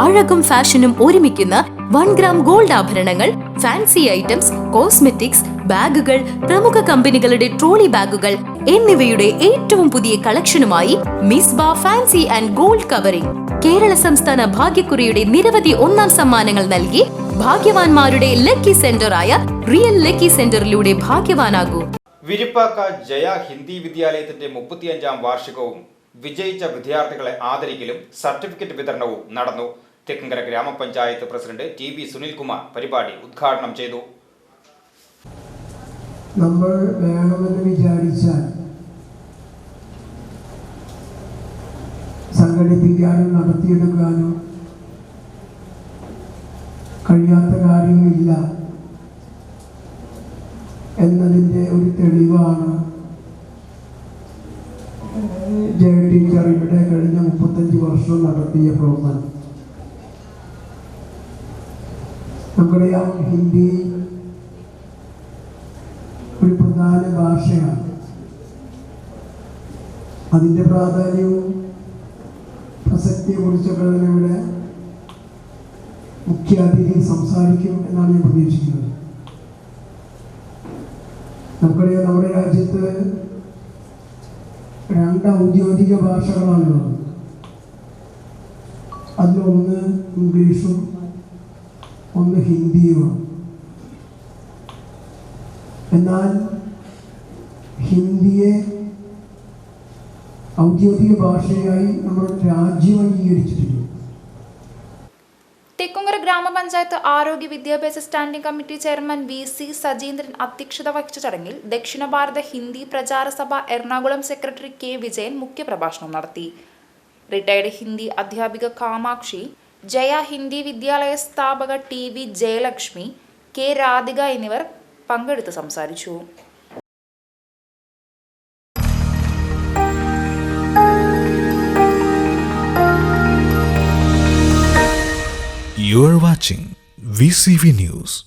അഴകും ഫാഷനും ഒരുമിക്കുന്ന one gram gold ആഭരണങ്ങൾ ഫാൻസി ഐറ്റംസ് കോസ്മെറ്റിക്സ് ബാഗുകൾ പ്രമുഖ കമ്പനികളുടെ ട്രോളി ബാഗുകൾ എന്നിവയുടെ ഏറ്റവും പുതിയ കളക്ഷനുമായി മിസ് ബാ fancy and gold covering. Kerala സംസ്ഥാന ഭാഗ്യക്കുറിയുടെ നിരവധി ഒന്നാം സമ്മാനങ്ങൾ നൽകി ഭാഗ്യവാന്മാരുടെ ലക്കി സെന്ററായ റിയൽ ലക്കി സെന്ററിലൂടെ ഭാഗ്യവാനാകൂ. വിരിപ്പാക്ക ജയ ഹിന്ദി വിദ്യാലയത്തിന്റെ മുപ്പത്തിയഞ്ചാം വാർഷികവും വിജയിച്ച വിദ്യാർത്ഥികളെ ആദരിക്കലും സർട്ടിഫിക്കറ്റ് വിതരണവും നടന്നു. തെക്കങ്കര ഗ്രാമപഞ്ചായത്ത് പ്രസിഡന്റ് ടി വി സുനിൽകുമാർ പരിപാടി ഉദ്ഘാടനം ചെയ്തു. നമ്മൾ വേണമെന്ന് വിചാരിച്ചാൽ സംഘടിപ്പിക്കാനും നടത്തിയെടുക്കാനും കഴിയാത്ത കാര്യമില്ല എന്നതിന്റെ ഒരു തെളിവാണ് ജയ ടീച്ചർ ഇവിടെ കഴിഞ്ഞ മുപ്പത്തഞ്ച് വർഷം നടത്തിയ പ്രവർത്തനം. നമുക്കറിയാം ഹിന്ദി ഒരു പ്രധാന ഭാഷയാണ്. അതിന്റെ പ്രാധാന്യവും പ്രസക്തിയെ കുറിച്ചൊക്കെ തന്നെ ഇവിടെ മുഖ്യാതിഥി സംസാരിക്കും എന്നാണ് ഞാൻ പ്രതീക്ഷിക്കുന്നത്. നമുക്കറിയാം നമ്മുടെ രാജ്യത്ത് രണ്ട് ഔദ്യോഗിക ഭാഷകളാണുള്ളത്. അതിലൊന്ന് ഇംഗ്ലീഷും ഒന്ന് ഹിന്ദിയുമാണ് എന്നാൽ ഹിന്ദിയെ ഔദ്യോഗിക ഭാഷയായി നമ്മുടെ രാജ്യം അംഗീകരിച്ചിട്ടുണ്ട് തെക്കുംകര ഗ്രാമപഞ്ചായത്ത് ആരോഗ്യ വിദ്യാഭ്യാസ standing committee chairman V C Sajeendran അധ്യക്ഷത വഹിച്ച ചടങ്ങിൽ ദക്ഷിണ ഭാരത ഹിന്ദി പ്രചാര സഭ എറണാകുളം സെക്രട്ടറി കെ വിജയൻ മുഖ്യപ്രഭാഷണം നടത്തി. റിട്ടയർഡ് ഹിന്ദി അധ്യാപിക കാമാക്ഷി ജയ ഹിന്ദി വിദ്യാലയ സ്ഥാപക T V Jayalakshmi K Radhika എന്നിവർ പങ്കെടുത്ത് സംസാരിച്ചു You are watching VCV News.